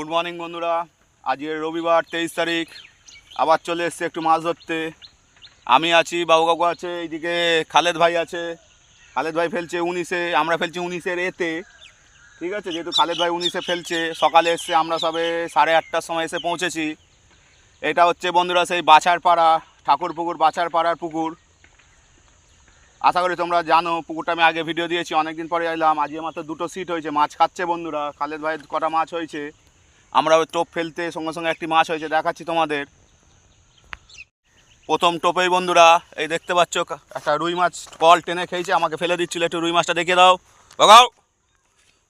Good morning বন্ধুরা। আজকের রবিবার, তেইশ তারিখ। আবার চলে এসছে একটু মাছ ধরতে। আমি আছি, বাবু কাকু আছে, এইদিকে খালেদ ভাই আছে। খালেদ ভাই ফেলছে উনিশে, আমরা ফেলছি উনিশের এতে। ঠিক আছে? যেহেতু খালেদ ভাই উনিশে ফেলছে, সকালে এসছে আমরা সবে সাড়ে আটটার সময় এসে পৌঁছেছি। এটা হচ্ছে বন্ধুরা সেই বাছার পাড়া ঠাকুর পুকুর। বাছার পাড়ার পুকুর আশা করি তোমরা জানো, পুকুরটা আমি আগে ভিডিও দিয়েছি, অনেকদিন পরে এলাম। আজকে মাত্র দুটো সিট হয়েছে, মাছ খাচ্ছে বন্ধুরা। খালেদ ভাইয়ের কটা মাছ হয়েছে। আমরা ওই টোপ ফেলতে সঙ্গে সঙ্গে একটি মাছ হয়েছে, দেখাচ্ছি তোমাদের। প্রথম টোপেই বন্ধুরা, এই দেখতে পাচ্ছ, একটা রুই মাছ কল টেনে খেয়েছে, আমাকে ফেলে দিচ্ছিল, একটু রুই মাছটা দেখিয়ে দাও। বাগাও!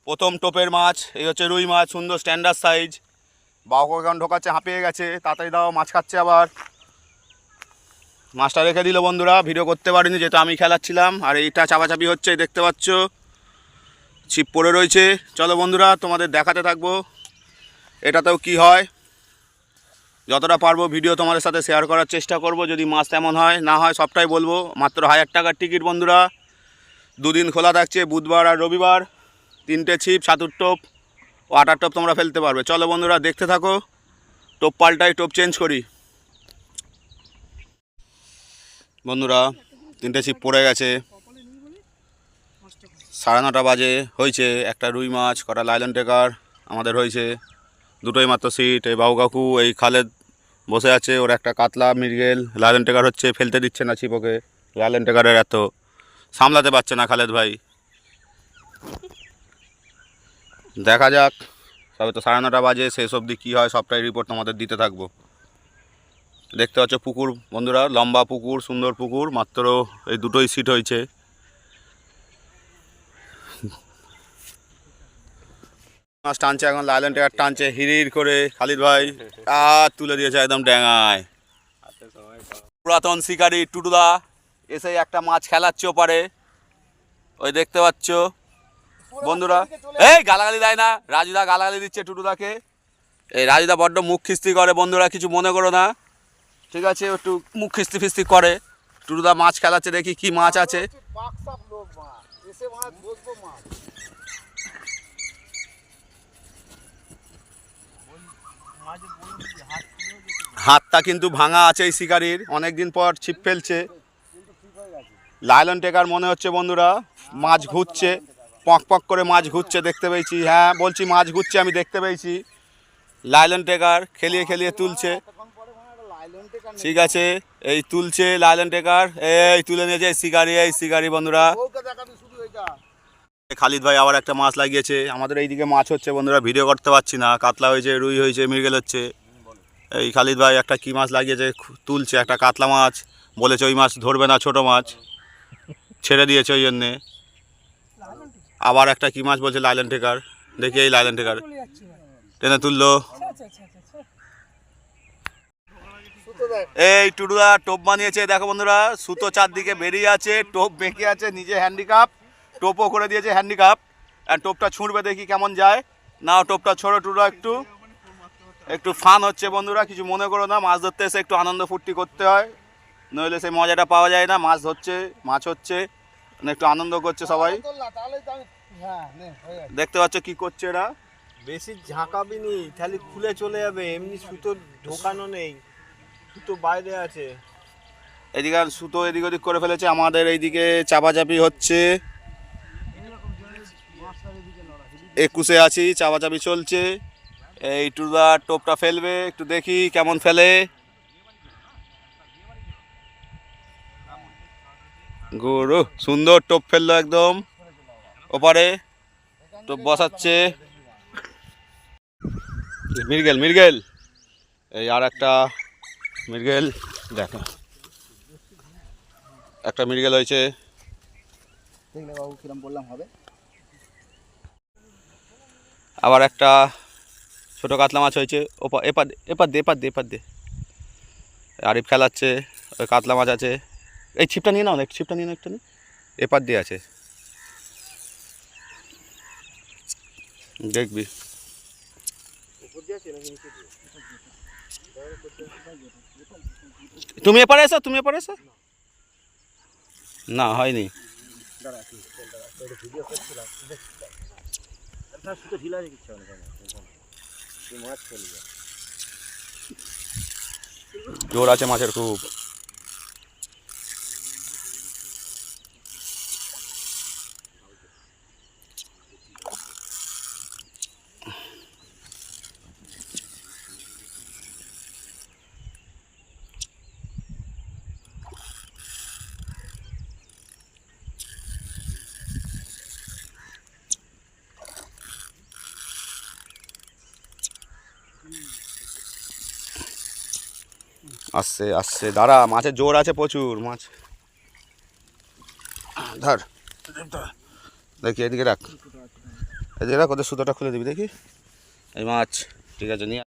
প্রথম টোপের মাছ, এই হচ্ছে রুই মাছ, সুন্দর স্ট্যান্ডার্ড সাইজ বাবা এখন ঢোকাচ্ছে, হাঁপিয়ে গেছে, তাড়াতাড়ি দাও, মাছ খাচ্ছে আবার। মাছটা রেখে দিল বন্ধুরা ভিডিও করতে পারিনি, যেহেতু আমি খেলাচ্ছিলাম, আর এইটা চাপাচাপি হচ্ছে দেখতে পাচ্ছ। ছিপ পড়ে রয়েছে। চলো বন্ধুরা, তোমাদের দেখাতে থাকব। এটাতেও কি হয়? যতটা পারব ভিডিও তোমাদের সাথে শেয়ার করার চেষ্টা করব, যদি মাছ তেমন হয়, না হয় সবটাই বলব। মাত্র হাজার টাকার টিকিট বন্ধুরা। দুদিন খোলা থাকছে, বুধবার আর রবিবার। তিনটে ছিপ সাতুর টোপ ও আটার টোপ তোমরা ফেলতে পারবে। চলো বন্ধুরা, দেখতে থাকো। টোপ পাল্টাই, টোপ চেঞ্জ করি। বন্ধুরা, তিনটে ছিপ পড়ে গেছে। সাড়ে নটা বাজে, হয়েছে। একটা রুই মাছ, কটা লাইলন টেকার আমাদের হয়েছে। দুটোই মাত্র সিট এই বাবু কাকু এই খালেদ বসে আছে, ওর একটা কাতলা মৃগেল লাইলন টেকার হচ্ছে, ফেলতে দিচ্ছে না ছিপোকে লাইলন টেকারের এত, সামলাতে পারছে না খালেদ ভাই। দেখা যাক, তবে তো সাড়ে নটা বাজে, শেষ অবধি কী হয়, সবটাই রিপোর্ট তোমাদের দিতে থাকব। দেখতে পাচ্ছ পুকুর, বন্ধুরা, লম্বা পুকুর, সুন্দর পুকুর, মাত্র এই দুটোই সিট হয়েছে। মাছ টানছে এখন লাইলেন টেকার টানছে হিরির করে, খালিদ ভাই, আর তুলে দিয়েছে একদম ড্যাঙায় পুরাতন শিকারি টুটুদা, এসে একটা মাছ খেলাচ্ছে ওপারে। ওই দেখতে পাচ্ছ, বন্ধুরা। এই, গালাগালি দেয় না। রাজুদা গালাগালি দিচ্ছে টুটুদাকে। এই, রাজুদা বড্ড মুখ খিস্তি করে, বন্ধুরা, কিছু মনে করো না। ঠিক আছে, একটু মুখ খিস্তি ফিস্তি করে। টুটুদা মাছ খেলাচ্ছে, দেখি কি মাছ আছে বাক্সাপ লোক মাছ এসে মাছ বসবো মাছ হাতটা কিন্তু ভাঙা আছে এই শিকারির। অনেকদিন পর ছিপ ফেলছে। লাইলন টেকার মনে হচ্ছে বন্ধুরা, মাছ ঘুরছে। পক পক করে মাছ ঘুরছে, দেখতে পেয়েছি। হ্যাঁ বলছি মাছ ঘুরছে, আমি দেখতে পেয়েছি। লাইলন টেকার খেলিয়ে খেলিয়ে তুলছে। ঠিক আছে, এই তুলছে লাইলন টেকার। এই তুলে নিয়েছে শিকারি, এই শিকারি বন্ধুরা বউকে দেখাবি শুধু এটা খালিদ ভাই আবার একটা মাছ লাগিয়েছে। আমাদের এইদিকে মাছ হচ্ছে বন্ধুরা, ভিডিও করতে পারছি না। কাতলা হয়েছে, রুই হয়েছে, মৃগেল হচ্ছে। এই খালিদ ভাই একটা কি মাছ লাগিয়েছে তুলছে একটা কাতলা মাছ। বলেছে ওই মাছ ধরবে না ছোট মাছ। ছেড়ে দিয়েছে ওই জন্যে। আবার একটা কি মাছ বলছে, লাইলেন টেকার দেখি এই লাইলেন টেকার টেনে তুললো। এই টুডুদা টোপ বানিয়েছে। দেখো বন্ধুরা, সুতো চারদিকে বেরিয়ে আছে, টোপ বেঁকে আছে, নিজে হ্যান্ডিকাপ টোপও করে দিয়েছে হ্যান্ডিকাপ আর টোপটা ছুঁড়বে দেখি কেমন যায়। না টোপটা ছোড়ো টুডা একটু। একটু ফান হচ্ছে বন্ধুরা কিছু মনে করো না মাছ ধরতে এসে একটু আনন্দ ফুর্তি করতে হয়। নইলে সেই মজাটা পাওয়া যায় না মাছ ধরছে মাছ হচ্ছে মানে একটু আনন্দ করছে সবাই। দেখতে পাচ্ছ কি করছে এরা? বেশি ঝাঁকাবি নি তাহলে খুলে চলে যাবে এমনি সুতো ঢোকানো নেই সুতো বাইরে আছে। এদিকে সুতো এদিক ওদিক করে ফেলেছে আমাদের এইদিকে চাপাচাপি হচ্ছে। একুশে আছি চাপাচাপি চলছে। এই টুদা টোপটা ফেলবে, একটু দেখি কেমন ফেলে। গরু, সুন্দর টোপ ফেলল একদম। ওপারে টোপ বসাচ্ছে। মির্গেল মির্গেল। এই আর একটা মৃগেল দেখো। একটা মৃগেল হয়েছে। বাবু, কিরম বললাম হবে? আবার একটা ছোট কাতলা মাছ হয়েছে। ওপা, এপার এপার দে এপার দে এপার দে। আরিফ খেলাচ্ছে, ওই কাতলা মাছ আছে। এই ছিপটা নিয়ে নাও না, ছিপটা নিয়ে নাও একটু এপার দিয়ে আছে। দেখবি। তুমি এপারে এসো, তুমি এপারে এসো। না, হয়নি। সুতো ঢিলা রেখেছে অনেক মাছ চলে যায় জোর আছে মাছের খুব। আসছে আসছে। দাঁড়া, মাছের জোর আছে প্রচুর, মাছ। ধর। দেখি, এদিকে রাখ। এদিকে রাখ, ওদের সুতোটা খুলে দিবি, দেখি। এই মাছ, ঠিক আছে, নিয়ে।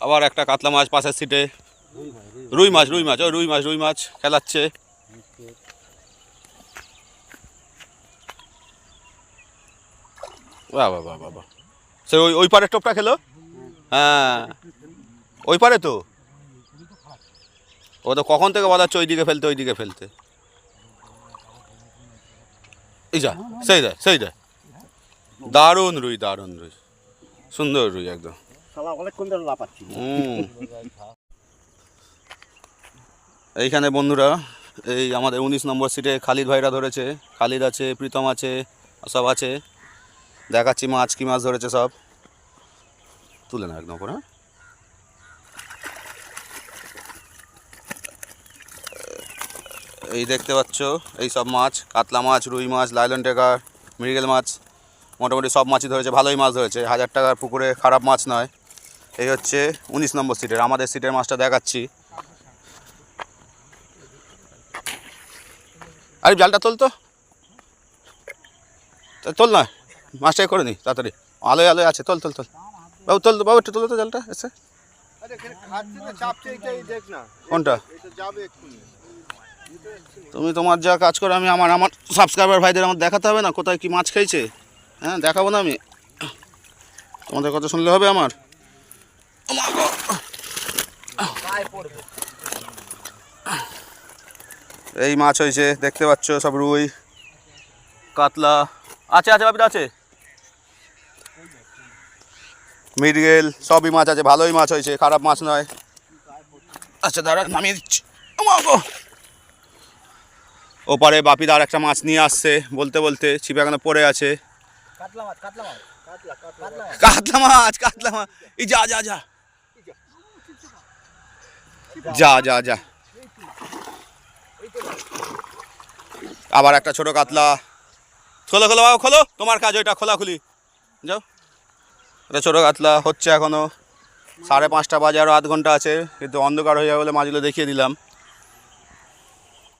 আবার একটা কাতলা মাছ পাশের সিটে। রুই মাছ রুই মাছ ওই রুই মাছ রুই মাছ খেলাচ্ছে। বাবা বাবা বাবা সে ওই ওই পারের টোপটা খেলো? হ্যাঁ। ওই পারে তো? ও তো কখন থেকে বাজাচ্ছে ওই দিকে ফেলতে ওই দিকে ফেলতে? এই যা সেই দেয় সেই দেয় দারুণ রুই দারুণ রুই। সুন্দর রুই একদম। এইখানে বন্ধুরা এই আমাদের উনিশ নম্বর সিটে খালিদ ভাইরা ধরেছে। খালিদ আছে প্রীতম আছে সব আছে। দেখাচ্ছি মাছ কি মাছ ধরেছে সব। তুলে না একদম করে এই দেখতে পাচ্ছ এই সব মাছ কাতলা মাছ রুই মাছ লাইলন টেকার মৃগেল মাছ মোটামুটি সব মাছই ধরেছে ভালোই মাছ ধরেছে। হাজার টাকার পুকুরে খারাপ মাছ নয়। এই হচ্ছে উনিশ নম্বর সিটের আমাদের সিটের মাছটা দেখাচ্ছি। আরে জালটা তোল তো। তোল না মাছটাই করে নি তাড়াতাড়ি। আলোয় আলোয় আছে তোল তোল তোল। বাবু তোল তো, বাবু একটু তোলো তো জালটা এসে। কোনটা? তুমি তোমার যা কাজ করো, আমি আমার আমার সাবস্ক্রাইবার ভাইদের আমার দেখাতে হবে না, কোথায় কি মাছ খেয়েছে? হ্যাঁ দেখাবো না আমি। তোমাদের কথা শুনলে হবে আমার। এই মাছ হয়েছে দেখতে পাচ্ছ, সব রুই, কাতলা। আছে আছে বাপিটা আছে? মিরগেল সবই মাছ আছে, ভালোই মাছ হয়েছে, খারাপ মাছ নয়। আচ্ছা দাঁড়া নামিয়ে দিচ্ছি। ওপারে বাপিদা আর একটা মাছ নিয়ে আসছে বলতে বলতে ছিপে এখানে পড়ে আছে। কাতলা মাছ কাতলা মাছ এই যা যা যা। যা যা যা। আবার একটা ছোট কাতলা। খোলো খোলো বাবা খোলো। তোমার কাজ ওইটা খোলাখুলি। যাও। এটা ছোটো কাতলা হচ্ছে এখনও। সাড়ে পাঁচটা বাজে আরও আধ ঘণ্টা আছে। কিন্তু অন্ধকার হয়ে যাবে বলে মাছগুলো দেখিয়ে দিলাম।